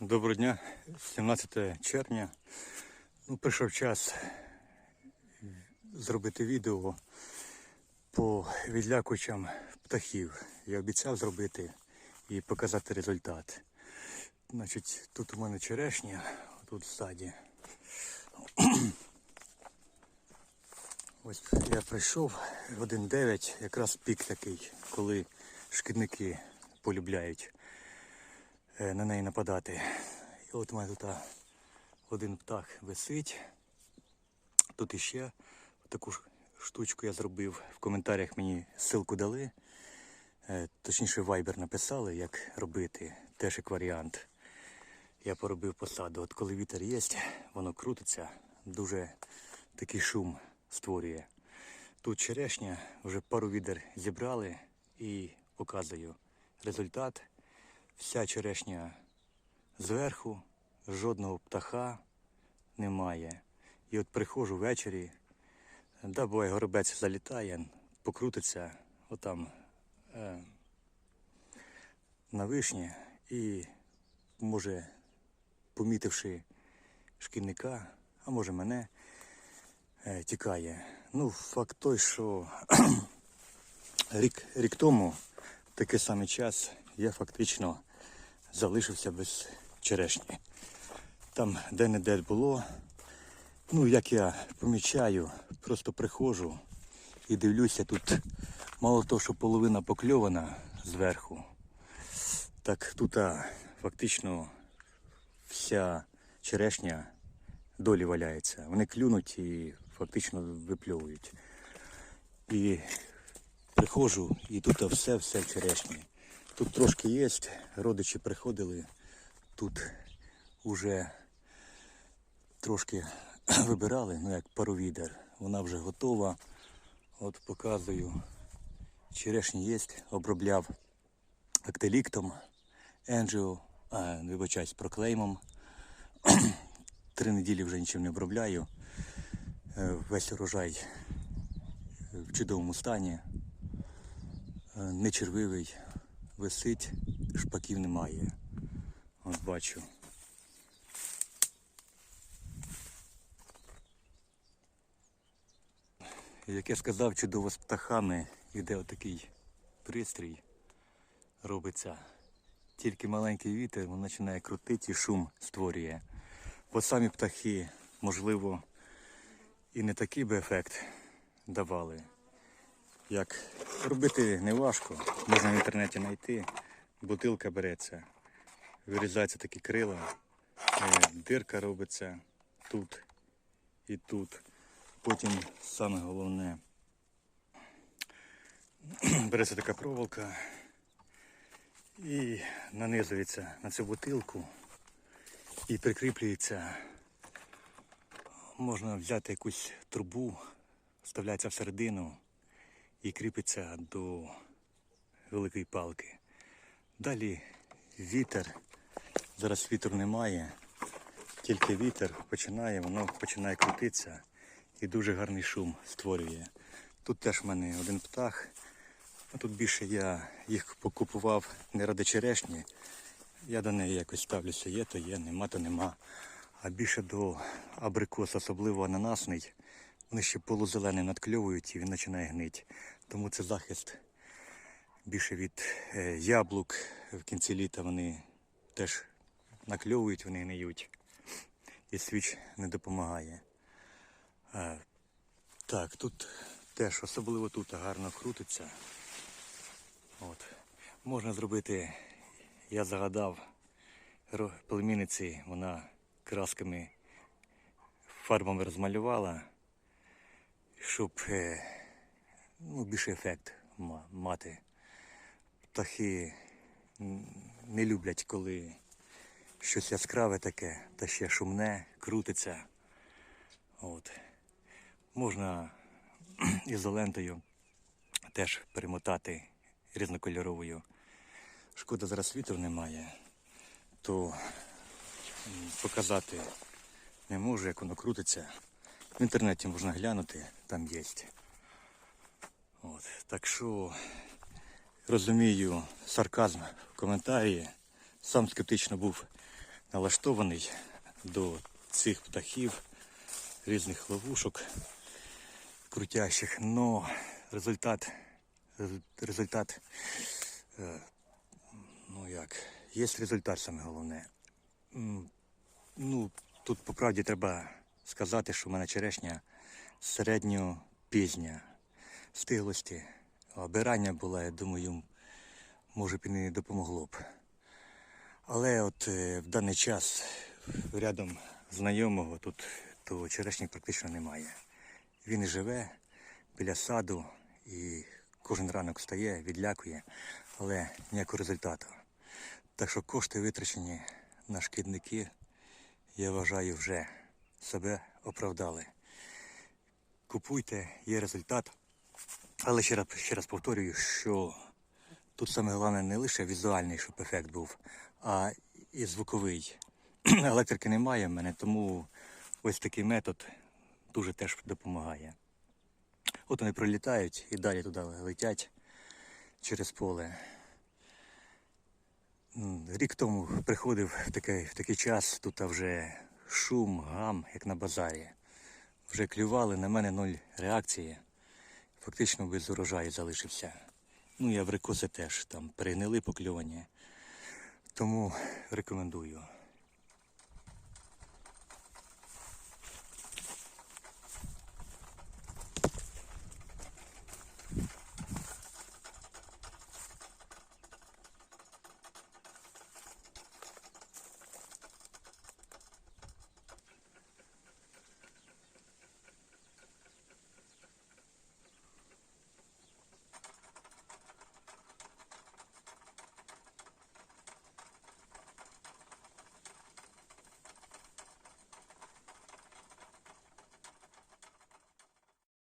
Доброго дня, 17 червня. Ну, прийшов час зробити відео по відлякувачам птахів. Я обіцяв зробити і показати результат. Значить, тут у мене черешня, тут ззаді. Ось я прийшов годин 9, якраз пік такий, коли шкідники полюбляють на неї нападати. І от у мене тут один птах висить. Тут іще таку штучку я зробив. В коментарях мені ссылку дали. Е, Точніше, вайбер написали, як робити, теж як варіант. Я поробив посаду. От коли вітер є, воно крутиться, дуже такий шум створює. Тут черешня, вже пару відер зібрали і показую результат. Вся черешня зверху, жодного птаха немає. І от приходжу ввечері, да, буває горобець залітає, покрутиться отам е, на вишні і може, помітивши шкідника, а може мене, е, тікає. Ну, факт той, що рік, рік тому, такий самий час, я фактично залишився без черешні. Там де-не-де було. Ну, як я помічаю, просто приходжу і дивлюся, тут мало того, що половина покльована зверху, так тут а, фактично вся черешня долі валяється. Вони клюнуть і фактично випльовують. І приходжу, і тут все, все в черешні. Тут трошки є, родичі приходили, тут уже трошки вибирали, ну як паровідер. Вона вже готова. От показую. Черешні є, обробляв актеліктом, енджіо, а, вибачаюсь, проклеймом. Три неділі вже нічим не обробляю. Е, Весь урожай в чудовому стані. Е, Не червивий, висить, шпаків немає. От бачу. Як я сказав, чудово з птахами йде отакий пристрій, робиться. Тільки маленький вітер, починає крутити і шум створює. Бо самі птахи, можливо, і не такий би ефект давали. Як робити не важко, можна в інтернеті знайти. Бутилка береться, вирізаються такі крила, е, дирка робиться тут і тут. Потім саме головне береться така проволока і нанизується на цю бутилку і прикріплюється. Можна взяти якусь трубу, вставляється всередину і кріпиться до великої палки. Далі вітер. Зараз вітру немає, тільки вітер починає, воно починає крутитися і дуже гарний шум створює. Тут теж в мене один птах, а тут більше я їх покупував не ради черешні. Я до неї якось ставлюся, є, то є, нема, то нема. А більше до абрикос, особливо ананасний, вони ще полузелений надкльовують і він починає гнити. Тому це захист більше від е, яблук. В кінці літа вони теж накльовують, вони гниють. І свіч не допомагає. А, так, тут теж особливо тут гарно крутиться. От. Можна зробити, я загадав племінниці, вона красками, фарбами розмалювала, щоб е, ну, більший ефект мати. Птахи не люблять, коли щось яскраве таке, та ще шумне, крутиться. От. Можна ізолентою теж перемотати різнокольоровою. Шкода, зараз вітру немає, то показати не можу, як воно крутиться. В інтернеті можна глянути, там є. Так що розумію сарказм в коментарі. Сам скептично був налаштований до цих птахів, різних ловушок крутящих, но результат, результат, е, ну як, є результат саме головне. Ну, тут по правді треба сказати, що в мене черешня середньо пізня стиглості. Обирання було, я думаю, може б і не допомогло б. Але от е, в даний час рядом знайомого тут то черешні практично немає. Він і живе біля саду і кожен ранок встає, відлякує, але ніякого результату. Так що кошти витрачені на шкідники, я вважаю, вже себе оправдали. Купуйте, є результат. Але ще раз, ще раз повторюю, що тут саме головне не лише візуальний, щоб ефект був, а і звуковий. Електрики немає в мене, тому ось такий метод дуже теж допомагає. От вони пролітають і далі туди летять через поле. Рік тому приходив в такий, в такий час, тут вже шум, гам, як на базарі. Вже клювали, на мене нуль реакції. Фактично без урожаю залишився. Ну і абрикоси теж там перегнили покльовані. Тому рекомендую.